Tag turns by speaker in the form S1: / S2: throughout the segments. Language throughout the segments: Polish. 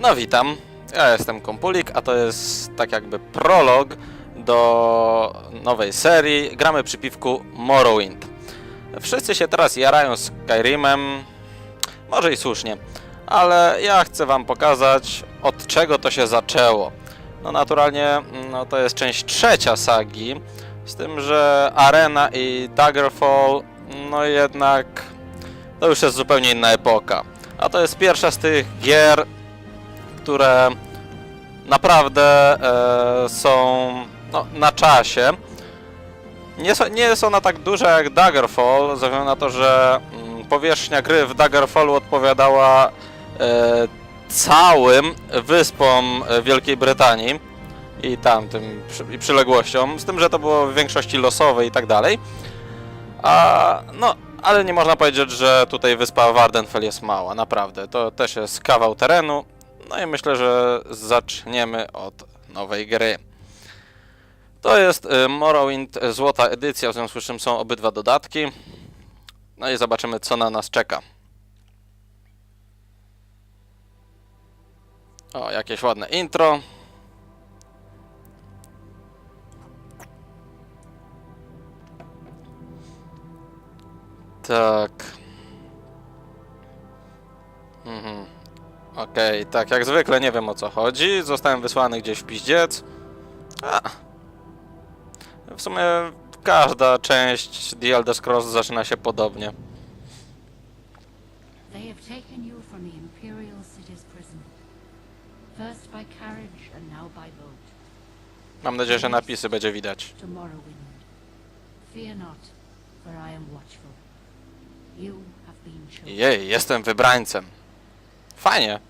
S1: No witam, ja jestem Kompulik, a to jest tak jakby prolog do nowej serii. Gramy przy piwku Morrowind. Wszyscy się teraz jarają Skyrimem, może i słusznie, ale ja chcę wam pokazać od czego to się zaczęło. No naturalnie no, to jest część trzecia sagi, z tym, że Arena i Daggerfall no jednak to już jest zupełnie inna epoka. A to jest pierwsza z tych gier, które naprawdę e, są no, na czasie. Nie są, nie są na tak duże jak Daggerfall, ze względu na to, że mm, powierzchnia gry w Daggerfallu odpowiadała e, całym wyspom e, Wielkiej Brytanii i tamtym i przyległościom, z tym, że to było w większości losowe i tak dalej. A no, ale nie można powiedzieć, że tutaj wyspa Wardenfell jest mała, naprawdę. To też jest kawał terenu. No i myślę, że zaczniemy od nowej gry. To jest y, Morrowind y, złota edycja, w związku z czym są obydwa dodatki. No i zobaczymy, co na nas czeka. O, jakieś ładne intro. Tak. Mhm. Okej, tak, jak zwykle nie wiem o co chodzi. Zostałem wysłany gdzieś w piździec. A. W sumie każda część The Elder Scrolls zaczyna się podobnie.
S2: They have taken you from the Imperial City's prison. First by carriage and now by boat.
S1: Mam nadzieję, że napisy będzie widać.
S2: To Morrowind. Fear not, for I am watchful. You have been chosen.
S1: Jej, jestem wybrańcem. Fajnie.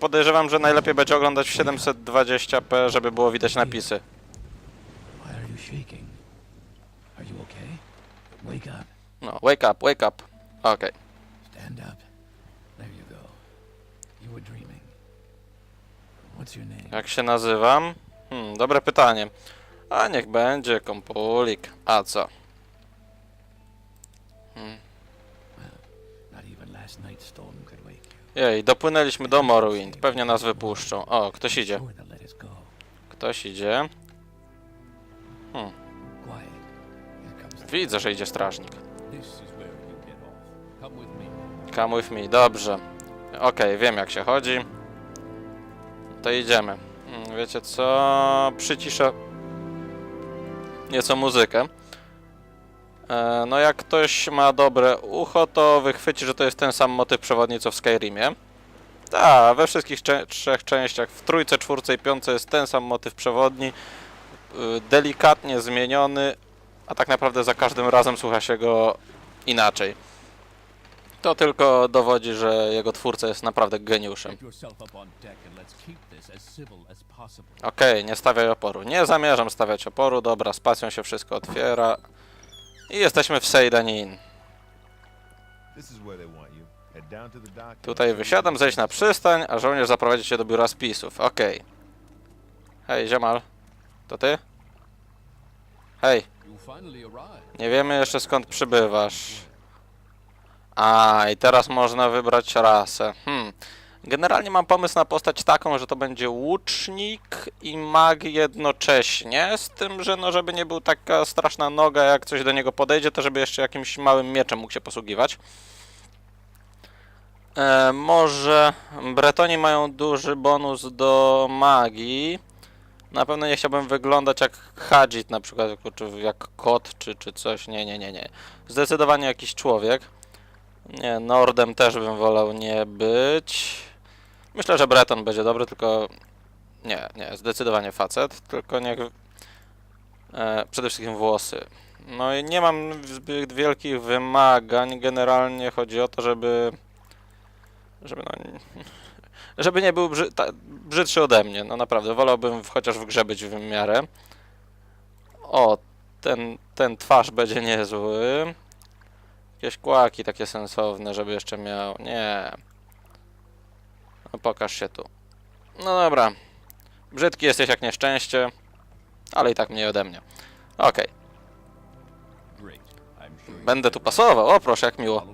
S1: Podejrzewam, że najlepiej będzie oglądać w 720p, żeby było widać napisy.
S3: Okay?
S1: No, wake up, wake up. Okej.
S3: Stand up. There you go. You were dreaming. What's your name?
S1: Jak się nazywam? Hmm, dobre pytanie. A niech będzie kompulik. A co?
S3: Not
S1: Jej, dopłynęliśmy do Morrowind. Pewnie nas wypuszczą. O, ktoś idzie. Ktoś idzie.
S3: The...
S1: Widzę, że idzie strażnik.
S3: Come with me.
S1: Dobrze. Okej, wiem jak się chodzi. To idziemy. Mm, Wiecie co? Przyciszę nieco muzykę. E, no jak ktoś ma dobre ucho, to wychwyci, że to jest ten sam motyw przewodni co w Skyrimie. Tak, we wszystkich trzech częściach, w trójce, czwórce i piątce jest ten sam motyw przewodni, y, delikatnie zmieniony, a tak naprawdę za każdym razem słucha się go inaczej. To tylko dowodzi, że jego twórca jest naprawdę geniuszem. Okej, nie stawiaj oporu. Nie zamierzam stawiać oporu. Dobra, z pasją się wszystko otwiera. I jesteśmy w
S4: and
S1: Tutaj wysiadam, zejść na przystań, a żołnierz zaprowadzi cię do biura spisów. Okej. Hej, ziomal. To ty? Hej, nie wiemy jeszcze skąd przybywasz. A, i teraz można wybrać rasę. Hmm. Generalnie mam pomysł na postać taką, że to będzie łucznik i mag jednocześnie, z tym, że no żeby nie był taka straszna noga, jak coś do niego podejdzie, to żeby jeszcze jakimś małym mieczem mógł się posługiwać. E, może Bretoni mają duży bonus do magii. Na pewno nie chciałbym wyglądać jak Hadżit na przykład, czy jak kot, czy, czy coś. Nie, nie, nie, nie. Zdecydowanie jakiś człowiek. Nie, Nordem też bym wolał nie być. Myślę, że Breton będzie dobry, tylko... Nie, nie, zdecydowanie facet, tylko niech... E, przede wszystkim włosy. No i nie mam zbyt wielkich wymagań. Generalnie chodzi o to, żeby... Żeby no... Żeby nie był brzy, ta, brzydszy ode mnie. No naprawdę, wolałbym chociaż w grze być w miarę. O, ten, ten twarz będzie niezły. Jakieś kłaki takie sensowne, żeby jeszcze miał. Nie. No pokaż się tu. No dobra. Brzydki jesteś jak nieszczęście, ale i tak mniej ode mnie. Okej, będę tu pasował. O proszę, jak miło.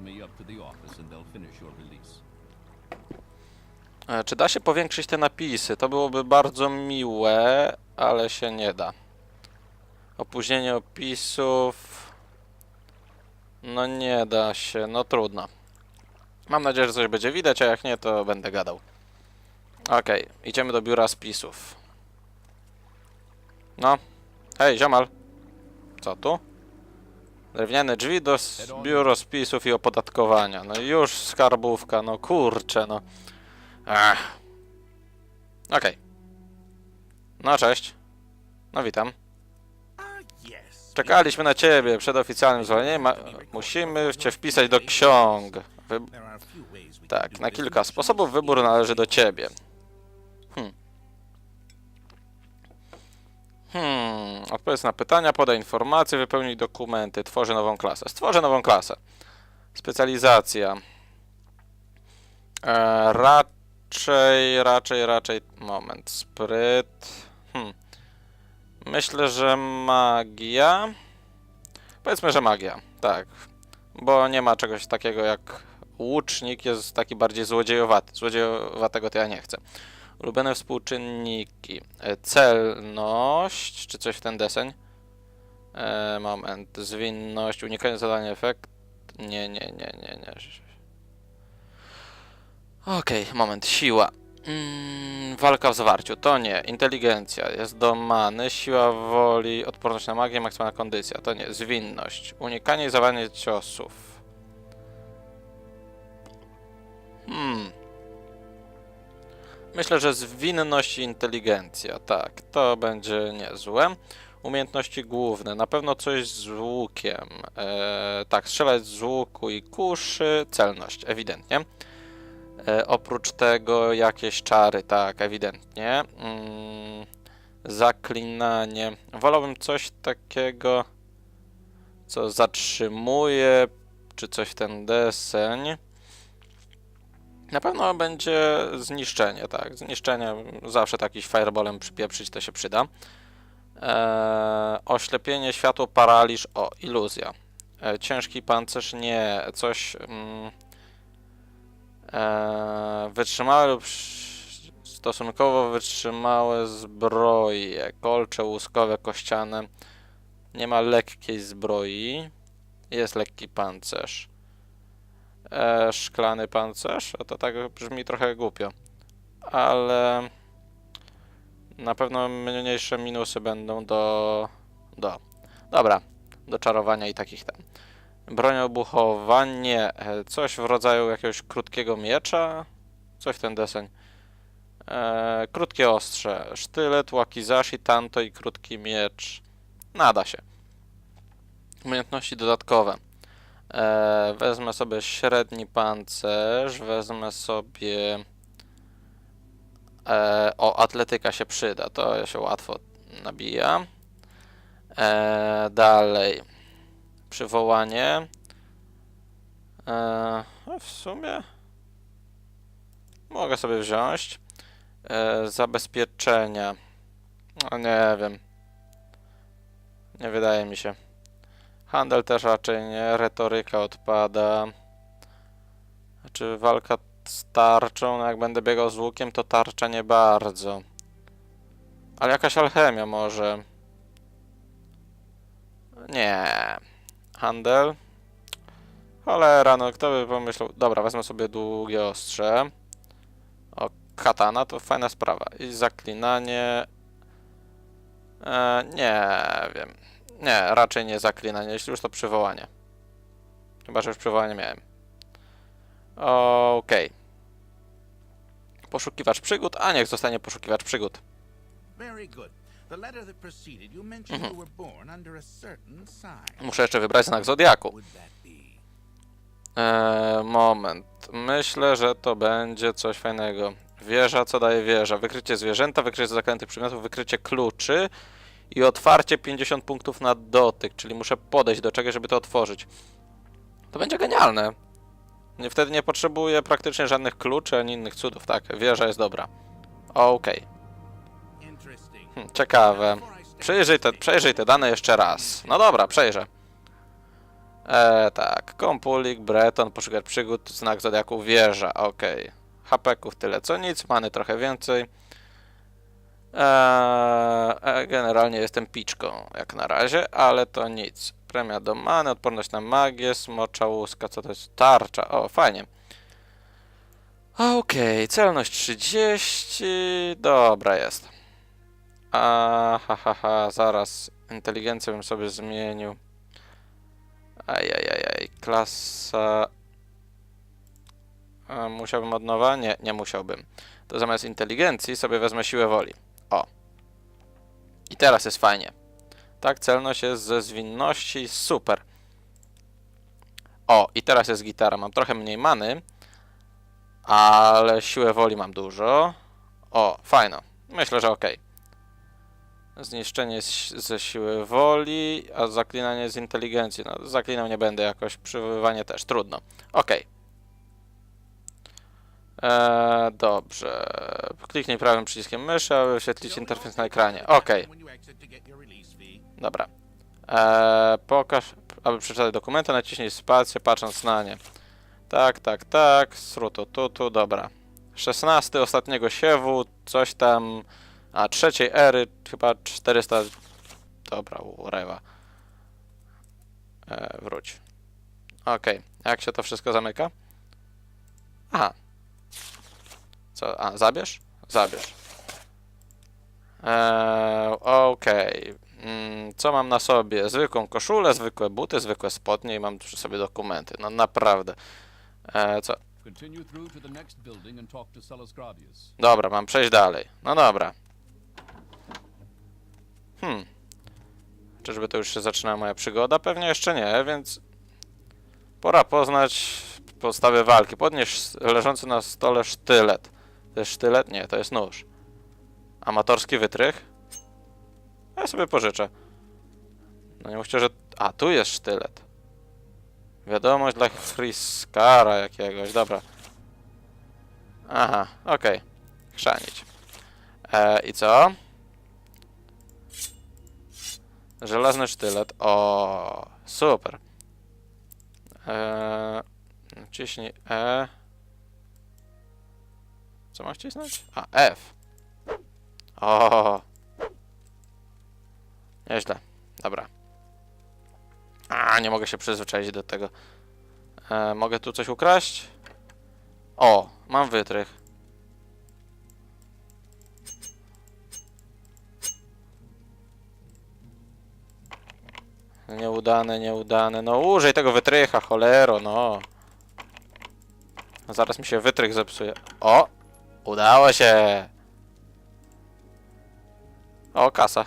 S1: E, Czy da się powiększyć te napisy? To byłoby bardzo miłe, ale się nie da. Opóźnienie opisów. No nie da się, no trudno. Mam nadzieję, że coś będzie widać, a jak nie, to będę gadał. Okej, idziemy do biura spisów. No. Hej, ziomal. Co tu? Drewniane drzwi do biuro spisów i opodatkowania. No już skarbówka, no kurczę, no. Ech. Okej. No cześć. No witam. Czekaliśmy na ciebie przed oficjalnym zwolnieniem. Musimy cię wpisać do ksiąg. Wy- tak, na kilka sposobów wybór należy do ciebie. Hmm. Hmm. Odpowiedz na pytania, podaj informacje, wypełnij dokumenty, tworzy nową klasę. Stworzę nową klasę. Specjalizacja. E, raczej, raczej, raczej. Moment. Spryt. Hmm. Myślę, że magia. Powiedzmy, że magia. Tak. Bo nie ma czegoś takiego jak łucznik, jest taki bardziej złodziejowaty. Złodziejowatego to ja nie chcę. Ulubione współczynniki. E, Celność, czy coś w ten deseń? E, moment. Zwinność, unikanie zadania efekt. Nie, nie, nie, nie, nie. Okej, moment. Siła. Mm, walka w zawarciu. To nie. Inteligencja. Jest do many. Siła woli. Odporność na magię. Maksymalna kondycja. To nie. Zwinność. Unikanie i zawanie ciosów. Myślę, że zwinność i inteligencja. Tak, to będzie niezłe. Umiejętności główne. Na pewno coś z łukiem. E, tak, strzelać z łuku i kuszy. Celność, ewidentnie. E, oprócz tego jakieś czary, tak, ewidentnie. Mm, zaklinanie. Wolałbym coś takiego, co zatrzymuje, czy coś w ten deseń. Na pewno będzie zniszczenie, tak. Zniszczenie, zawsze takiś fireballem przypieprzyć to się przyda. Eee, oślepienie, światło, paraliż, o, iluzja. E, ciężki pancerz, nie, coś... Mm, e, wytrzymałe lub stosunkowo wytrzymałe zbroje, kolcze łuskowe, kościane. Nie ma lekkiej zbroi. Jest lekki pancerz. E, szklany pancerz? A to tak brzmi trochę głupio. Ale na pewno mniejsze minusy będą do. do. Dobra, do czarowania i takich tam. Broń obuchowa, nie. E, Coś w rodzaju jakiegoś krótkiego miecza? Coś w ten deseń. E, krótkie ostrze. Sztylet, wakizashi, tanto i krótki miecz. Nada się. Umiejętności dodatkowe. E, wezmę sobie średni pancerz, wezmę sobie. E, o, atletyka się przyda, to się łatwo nabija. E, dalej. Przywołanie. E, no w sumie. Mogę sobie wziąć. E, zabezpieczenia. No nie wiem. Nie wydaje mi się. Handel też raczej nie, retoryka odpada. Czy walka z tarczą? No jak będę biegał z łukiem, to tarcza nie bardzo. Ale jakaś alchemia może. Nie. Handel. Cholera, no kto by pomyślał. Dobra, wezmę sobie długie ostrze. O, katana to fajna sprawa. I zaklinanie. E, nie wiem. Nie, raczej nie zaklinanie, jeśli już to przywołanie. Chyba, że już przywołanie miałem. Okej. Poszukiwacz przygód, a niech zostanie poszukiwacz przygód.
S5: Sign.
S1: Muszę jeszcze wybrać znak zodiaku. Eee, moment. Myślę, że to będzie coś fajnego. Wieża, co daje wieża? Wykrycie zwierzęta, wykrycie zaklętych przedmiotów, wykrycie kluczy i otwarcie 50 punktów na dotyk, czyli muszę podejść do czegoś, żeby to otworzyć. To będzie genialne. Wtedy nie potrzebuję praktycznie żadnych kluczy ani innych cudów, tak? Wieża jest dobra. Okej.
S5: Interesting.
S1: Hm, Ciekawe. Przejrzyj te, przejrzyj te dane jeszcze raz. No dobra, przejrzę. E, tak. Kompulik, Breton, poszukać przygód, znak zodiaku, wieża, okej. hapeków tyle co nic, many trochę więcej. Eee, e, generalnie jestem piczką jak na razie, ale to nic. Premia do many, odporność na magię, smocza łuska, co to jest? Tarcza, o fajnie. Okej, celność 30, dobra jest. A, ha, ha, ha, zaraz. Inteligencję bym sobie zmienił. Ajajajaj, klasa... A, musiałbym od nowa? Nie, nie musiałbym. To zamiast inteligencji sobie wezmę siłę woli. O. I teraz jest fajnie. Tak, celność jest ze zwinności, super. O, i teraz jest gitara. Mam trochę mniej many, ale siłę woli mam dużo. O, fajno. Myślę, że ok. Zniszczenie ze siły woli, a zaklinanie z inteligencji. No, zaklinał nie będę jakoś, przywoływanie też, trudno. Ok. Eee, dobrze. Kliknij prawym przyciskiem myszy, aby wyświetlić interfejs na ekranie. Ok, dobra. Eee, pokaż, aby przeczytać dokumenty, naciśnij spację patrząc na nie. Tak, tak, tak, srutu, tutu, dobra. 16 ostatniego siewu, coś tam, a trzeciej ery, chyba 400, dobra, urewa. Eee, wróć. Okej, jak się to wszystko zamyka? Aha. Co, a, zabierz? Zabierz. Eee, Okej. Mm, co mam na sobie? Zwykłą koszulę, zwykłe buty, zwykłe spodnie i mam przy sobie dokumenty. No naprawdę. Eee, co? Dobra, mam przejść dalej. No dobra. Hmm. Czyżby to już się zaczyna moja przygoda? Pewnie jeszcze nie, więc pora poznać podstawy walki. Podnieś leżący na stole sztylet. To jest sztylet? Nie, to jest nóż. Amatorski wytrych? Ja sobie pożyczę. No nie mówcie, że... A, tu jest sztylet. Wiadomość dla Friskara jakiegoś, dobra. Aha, okej. Chrzanić. E, I co? Żelazny sztylet. O, super. E, ciśnij E. Co mam wcisnąć? A, F. O. Nieźle. Dobra. A, nie mogę się przyzwyczaić do tego. E, mogę tu coś ukraść? O, mam wytrych. Nieudane, nieudane. No użyj tego wytrycha, cholero, no. Zaraz mi się wytrych zepsuje. O! Udało się! O, kasa.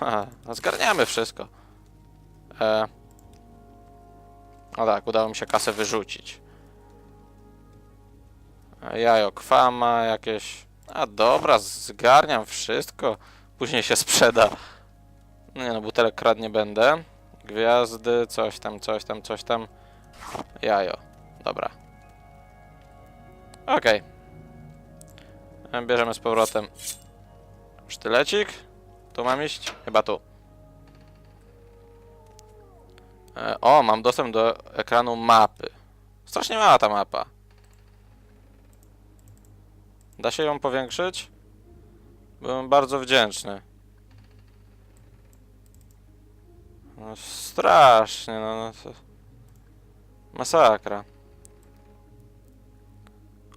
S1: Haha, no zgarniamy wszystko. E. No tak, udało mi się kasę wyrzucić. Jajo kwama jakieś. A dobra, zgarniam wszystko. Później się sprzeda. No nie no, butelek kradł nie będę. Gwiazdy, coś tam, coś tam, coś tam. Jajo. Dobra. Okej. Bierzemy z powrotem sztylecik. Tu mam iść? Chyba tu. E, O, mam dostęp do ekranu mapy. Strasznie mała ta mapa. Da się ją powiększyć? Byłem bardzo wdzięczny. No, strasznie, no, no to... Masakra.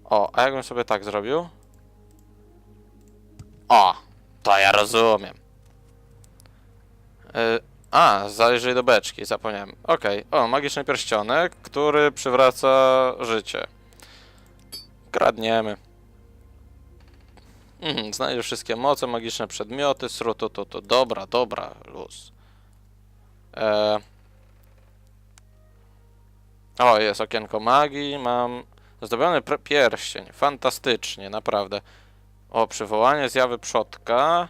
S1: O, a jakbym sobie tak zrobił? O, to ja rozumiem. Y, a, zajrzyj do beczki, zapomniałem. Okej, o, magiczny pierścionek, który przywraca życie. Kradniemy. Mhm, znajdziesz wszystkie moce, magiczne przedmioty, srutu, to, to, dobra, dobra, luz. E... O, jest okienko magii, mam zdobiony pierścień, fantastycznie, naprawdę. O, przywołanie zjawy przodka.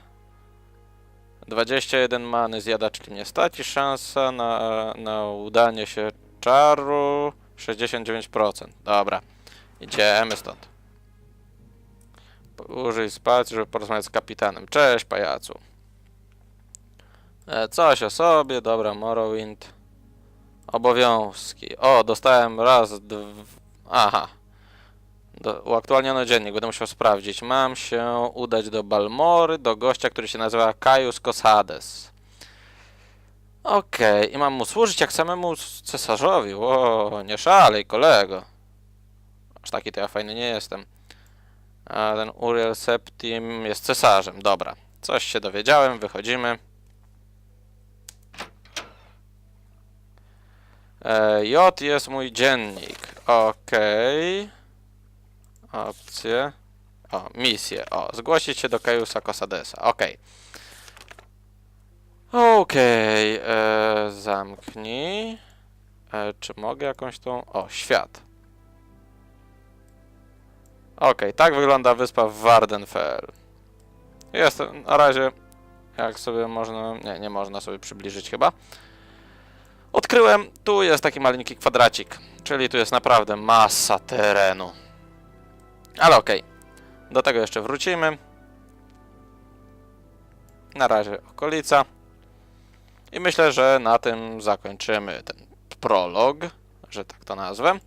S1: 21 many zjada, czyli nie stać i szansa na, na udanie się czaru 69%. Dobra, idziemy stąd. Użyj spacji, żeby porozmawiać z kapitanem. Cześć, pajacu. E, coś o sobie, dobra, Morrowind. Obowiązki. O, dostałem raz, dw... Aha. Do, dziennik, będę musiał sprawdzić. Mam się udać do Balmory, do gościa, który się nazywa Caius Cosades. Okej, i mam mu służyć jak samemu cesarzowi. Ło, nie szalej, kolego. Aż taki to ja fajny nie jestem. A ten Uriel Septim jest cesarzem. Dobra, coś się dowiedziałem, wychodzimy. E, J jest mój dziennik. Okej. Opcje. O, misję. O, zgłosić się do Kajusa Cosadesa. Okej. Okej, e, zamknij. E, czy mogę jakąś tą... O, świat. Okej, tak wygląda wyspa Wardenfell. Jest na razie, jak sobie można... Nie, nie można sobie przybliżyć chyba. Odkryłem, tu jest taki maleńki kwadracik, czyli tu jest naprawdę masa terenu. Ale okej, do tego jeszcze wrócimy. Na razie okolica. I myślę, że na tym zakończymy ten prolog, że tak to nazwę.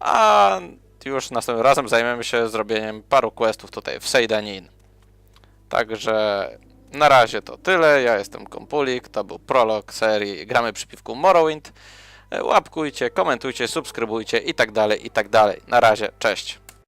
S1: A już następnym razem zajmiemy się zrobieniem paru questów tutaj w Seydanin. Także na razie to tyle. Ja jestem Kompulik, to był prolog serii Gramy przy piwku Morrowind. E, Łapkujcie, komentujcie, subskrybujcie i tak dalej, i tak dalej. Na razie, cześć.